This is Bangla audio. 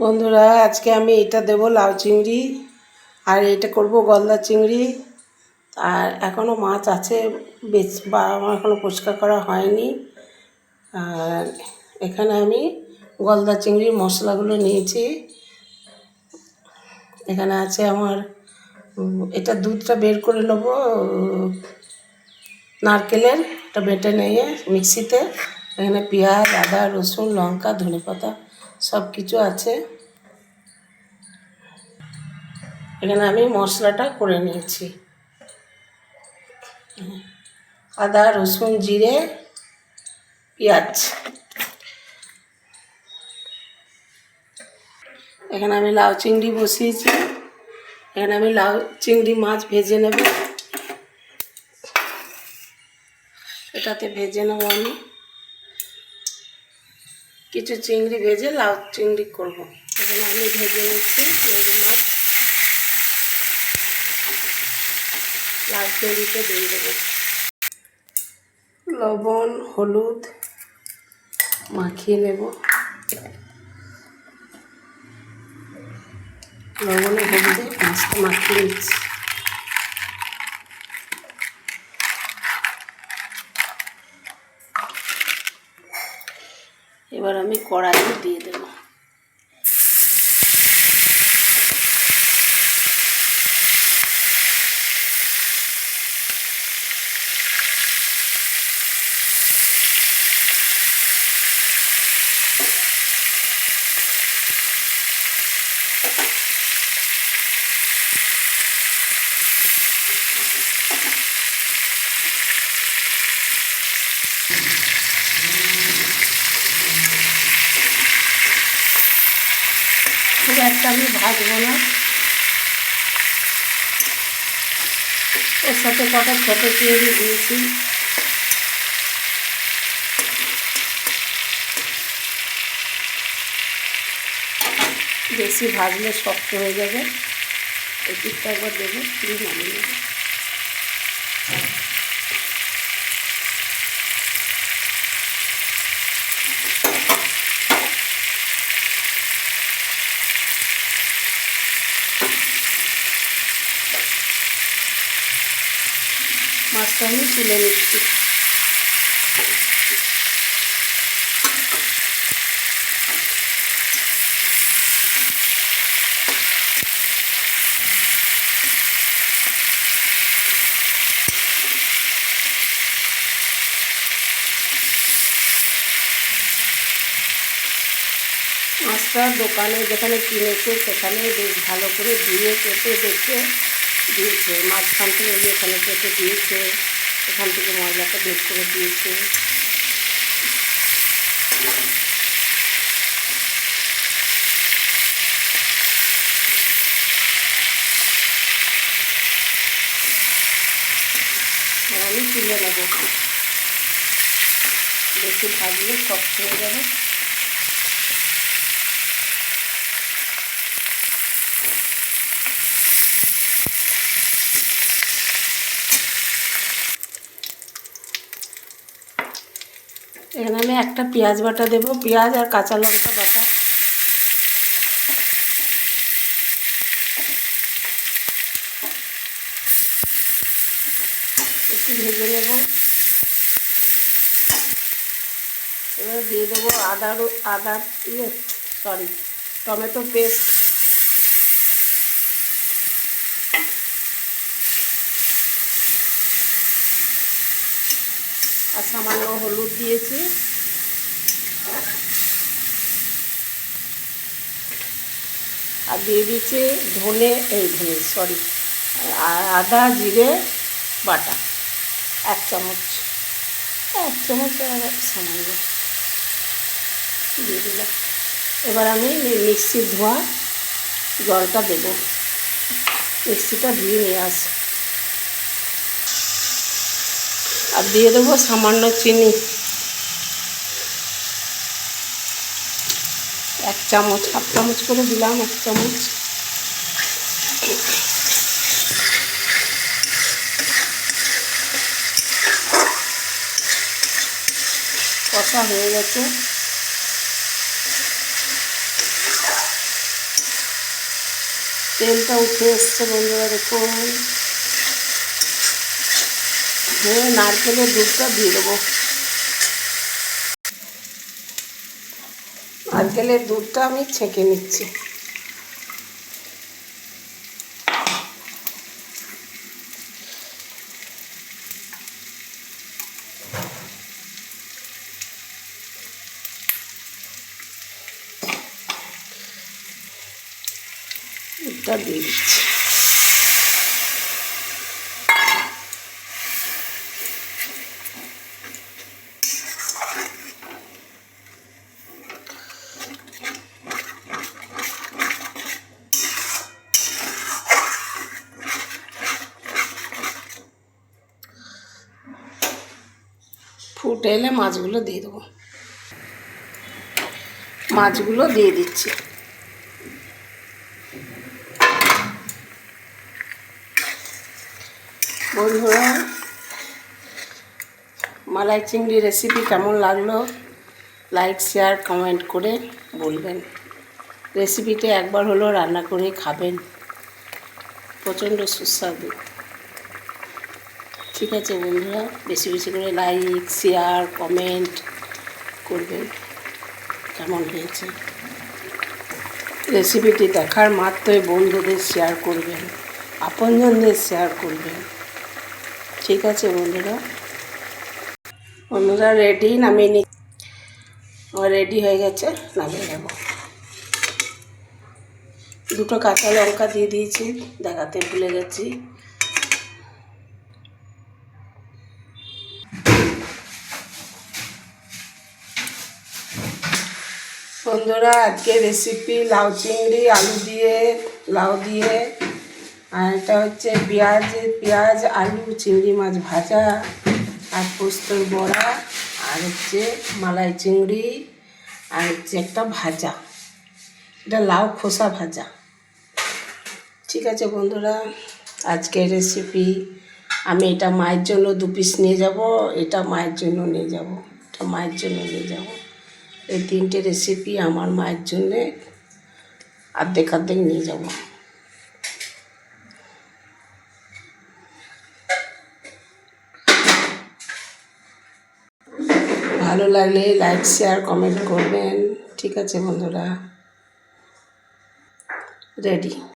বন্ধুরা, আজকে আমি এটা দেবো লাউ চিংড়ি, আর এটা করব গলদা চিংড়ি। আর এখনও মাছ আছে, বেশ বা আমার এখনও পরিষ্কার করা হয়নি। আর এখানে আমি গলদা চিংড়ির মশলাগুলো নিয়েছি। এখানে আছে আমার এটা দুধটা বের করে নেব নারকেলের, এটা বেটে নিয়ে মিক্সিতে। এখানে পেঁয়াজ, আদা, রসুন, লঙ্কা, ধনেপাতা সব কিছু আছে। এখানে আমি মশলাটা করে নিয়েছি। আদা, রসুন, জিরে, পেঁয়াজ। এখানে আমি লাউ চিংড়ি বসিয়েছি। এখানে আমি লাউ চিংড়ি মাছ ভেজে নেব। এটাতে ভেজে নেব আমি। কিছু চিংড়ি ভেজে লাউ চিংড়ি করব। এখানে আমি ভেজে নিচ্ছি চিংড়ি মাছ। লাউ চিংড়িতে দিয়ে দেবো। লবণ, হলুদ মাখিয়ে নেব। লবণে হলুদে মাছটা মাখিয়ে নিচ্ছি। এবার আমি কড়াইয়ে দিয়ে দেবো। খুব আমি ভাজবো না। ওর সাথে কটা ছোটো চিংড়ি দিয়েছি। বেশি ভাজলে শক্ত হয়ে যাবে। এই দিকটা একবার দেবো দিয়ে নামিয়ে আমি তুলে নিচ্ছি। মাছটা দোকানে যেখানে কিনেছে, সেখানে বেশ ভালো করে ধুয়ে কেটে দেখে দিয়েছে। মাঝখান থেকে এখানে কেটে দিয়েছে। এখান থেকে ময়লাটা বের করে দিয়েছে। আমি তুলে নেব। বেশি ভাগলে শক্ত হয়ে যাবে। এখানে আমি একটা পেঁয়াজ বাটা দেব, পেঁয়াজ আর কাঁচা লঙ্কা বাটা। একটু ভেজে নেব। এবার দিয়ে দেবো আদা আদা ইয়ে সরি টমেটো পেস্ট আর সামান্য হলুদ দিয়েছি। আর দিয়ে দিচ্ছি ধনে, এই ধনে সরি আদা, জিরে, বাটা, এক চামচ। এক চামচ সামান্য। দিয়ে দিলাম। এবার আমি মিক্সির ধোয়া জলটা দেব। মিক্সিটা ধুয়ে নিয়ে আস আর দিয়ে দেবো সামান্য চিনি। এক চামচ, হাফ চামচ করে দিলাম, এক চামচ। কষা হয়ে গেছে। তেলটা উঠে এসছে বন্ধুরা, দেখুন। হ্যাঁ নারকেলের দুধটা দিয়ে দেবো। নারকেলের দুধটা আমি ছেঁকে নিচ্ছি। দুধটা দিয়ে দিচ্ছি। ফুটে এলে মাছগুলো দিয়ে দেবো। মাছগুলো দিয়ে দিচ্ছি। বন্ধুরা, মালাই চিংড়ি রেসিপি কেমন লাগল? লাইক শেয়ার কমেন্ট করে বলবেন। রেসিপিটা একবার হলো রান্না করে খাবেন। প্রচণ্ড সুস্বাদু। ঠিক আছে বন্ধুরা, বেশি বেশি করে লাইক শেয়ার কমেন্ট করবেন। কেমন হয়েছে? রেসিপিটি দেখার মাত্রই বন্ধুদের শেয়ার করবেন, আপনজনদের শেয়ার করবেন। ঠিক আছে বন্ধুরা? বন্ধুরা রেডি নামিয়ে নি রেডি হয়ে গেছে, নামিয়ে নেব। দুটো কাঁচা লঙ্কা দিয়ে দিয়েছি, দেখাতে ভুলে গেছি। বন্ধুরা, আজকে রেসিপি লাউ চিংড়ি, আলু দিয়ে, লাউ দিয়ে। আর এটা হচ্ছে পেঁয়াজ পেঁয়াজ, আলু, চিংড়ি মাছ ভাজা, আর পোস্তর বড়া, আর হচ্ছে মালাই চিংড়ি, আর হচ্ছে একটা ভাজা। এটা লাউ খোসা ভাজা। ঠিক আছে বন্ধুরা, আজকের রেসিপি আমি এটা মায়ের জন্য দু পিস নিয়ে যাব, এটা মায়ের জন্য নিয়ে যাব, এটা মায়ের জন্য নিয়ে যাব। এই তিনটে রেসিপি আমার মায়ের জন্যে আর্ধেক আর্ধেক নিয়ে যাব। ভালো লাগলে লাইক শেয়ার কমেন্ট করবেন। ঠিক আছে বন্ধুরা। রেডি